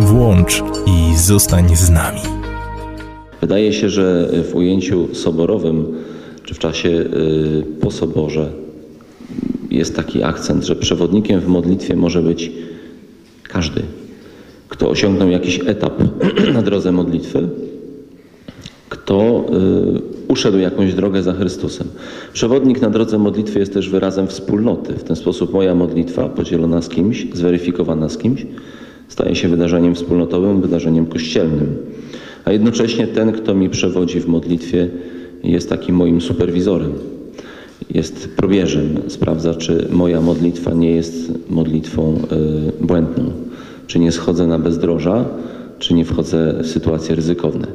Włącz i zostań z nami. Wydaje się, że w ujęciu soborowym, czy w czasie y, po soborze, jest taki akcent, że przewodnikiem w modlitwie może być każdy, kto osiągnął jakiś etap na drodze modlitwy, kto y, uszedł jakąś drogę za Chrystusem. Przewodnik na drodze modlitwy jest też wyrazem wspólnoty. W ten sposób moja modlitwa, podzielona z kimś, zweryfikowana z kimś, staje się wydarzeniem wspólnotowym, wydarzeniem kościelnym. A jednocześnie ten, kto mi przewodzi w modlitwie, jest takim moim superwizorem. Jest probierzem, sprawdza, czy moja modlitwa nie jest modlitwą y, błędną, czy nie schodzę na bezdroża, czy nie wchodzę w sytuacje ryzykowne.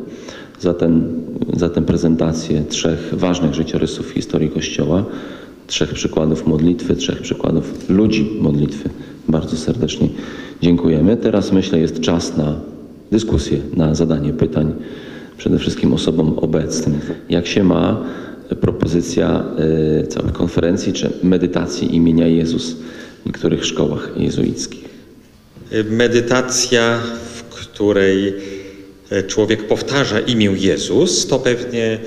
Za, tę prezentację trzech ważnych życiorysów historii Kościoła, trzech przykładów modlitwy, trzech przykładów ludzi modlitwy. Bardzo serdecznie dziękujemy. Teraz myślę jest czas na dyskusję, na zadanie pytań przede wszystkim osobom obecnym. Jak się ma propozycja y, całej konferencji czy medytacji imienia Jezus w niektórych szkołach jezuickich? Medytacja, w której człowiek powtarza imię Jezus, to pewnie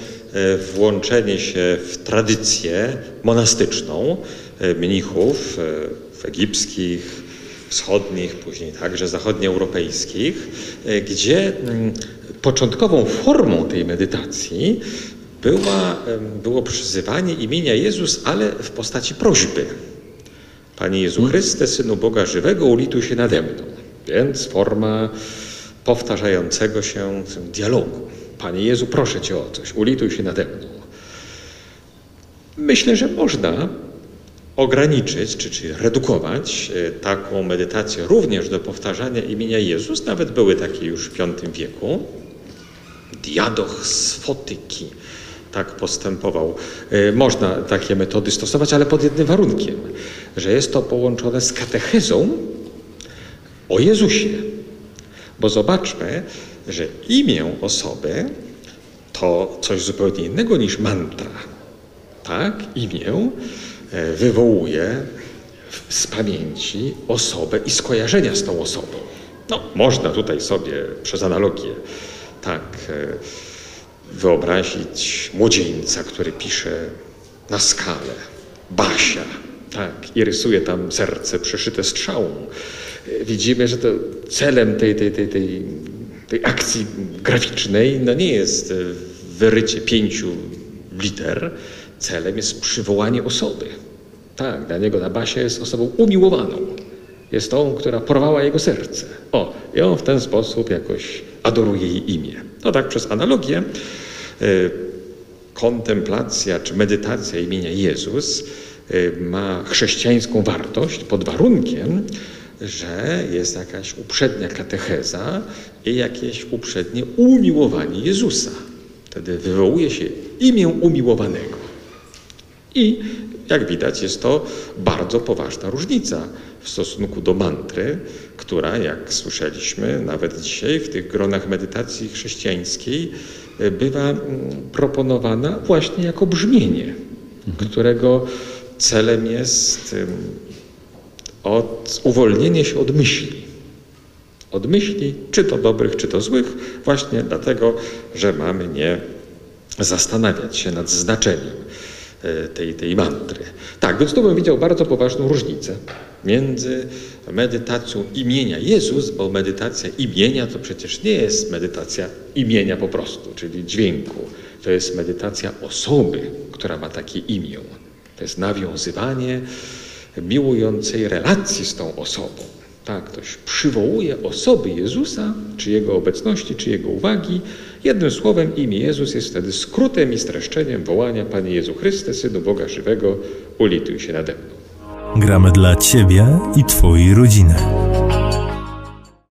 włączenie się w tradycję monastyczną mnichów egipskich, wschodnich, później także zachodnioeuropejskich, gdzie początkową formą tej medytacji była, było przyzywanie imienia Jezus, ale w postaci prośby. Panie Jezu Chryste, Synu Boga Żywego, ulituj się nade mną. Więc forma powtarzającego się dialogu. Panie Jezu, proszę Cię o coś, ulituj się nade mną. Myślę, że można ograniczyć, czy, czy redukować taką medytację również do powtarzania imienia Jezus. Nawet były takie już w V wieku. Diadoch z fotyki tak postępował. Można takie metody stosować, ale pod jednym warunkiem, że jest to połączone z katechezą o Jezusie. Bo zobaczmy, że imię osoby to coś zupełnie innego niż mantra. Tak? Imię wywołuje z pamięci osobę i skojarzenia z tą osobą. No, można tutaj sobie przez analogię tak wyobrazić młodzieńca, który pisze na skalę, Basia, tak, i rysuje tam serce przeszyte strzałą. Widzimy, że to celem tej, tej, tej, tej, tej akcji graficznej no nie jest wyrycie pięciu liter, celem jest przywołanie osoby. Tak, dla niego ta Basia jest osobą umiłowaną. Jest tą, która porwała jego serce. O, i on w ten sposób jakoś adoruje jej imię. No tak przez analogię kontemplacja czy medytacja imienia Jezus ma chrześcijańską wartość pod warunkiem, że jest jakaś uprzednia katecheza i jakieś uprzednie umiłowanie Jezusa. Wtedy wywołuje się imię umiłowanego. I jak widać, jest to bardzo poważna różnica w stosunku do mantry, która, jak słyszeliśmy, nawet dzisiaj w tych gronach medytacji chrześcijańskiej, bywa proponowana właśnie jako brzmienie, którego celem jest od, uwolnienie się od myśli. Od myśli, czy to dobrych, czy to złych, właśnie dlatego, że mamy nie zastanawiać się nad znaczeniem tej, tej mantry. Tak, więc tu bym widział bardzo poważną różnicę między medytacją imienia Jezus, bo medytacja imienia to przecież nie jest medytacja imienia po prostu, czyli dźwięku. To jest medytacja osoby, która ma takie imię. To jest nawiązywanie miłującej relacji z tą osobą. Tak, ktoś przywołuje osoby Jezusa, czy Jego obecności, czy Jego uwagi. Jednym słowem imię Jezus jest wtedy skrótem i streszczeniem wołania Panie Jezu Chryste, Synu Boga Żywego, ulituj się nade mną. Gramy dla Ciebie i Twojej rodziny.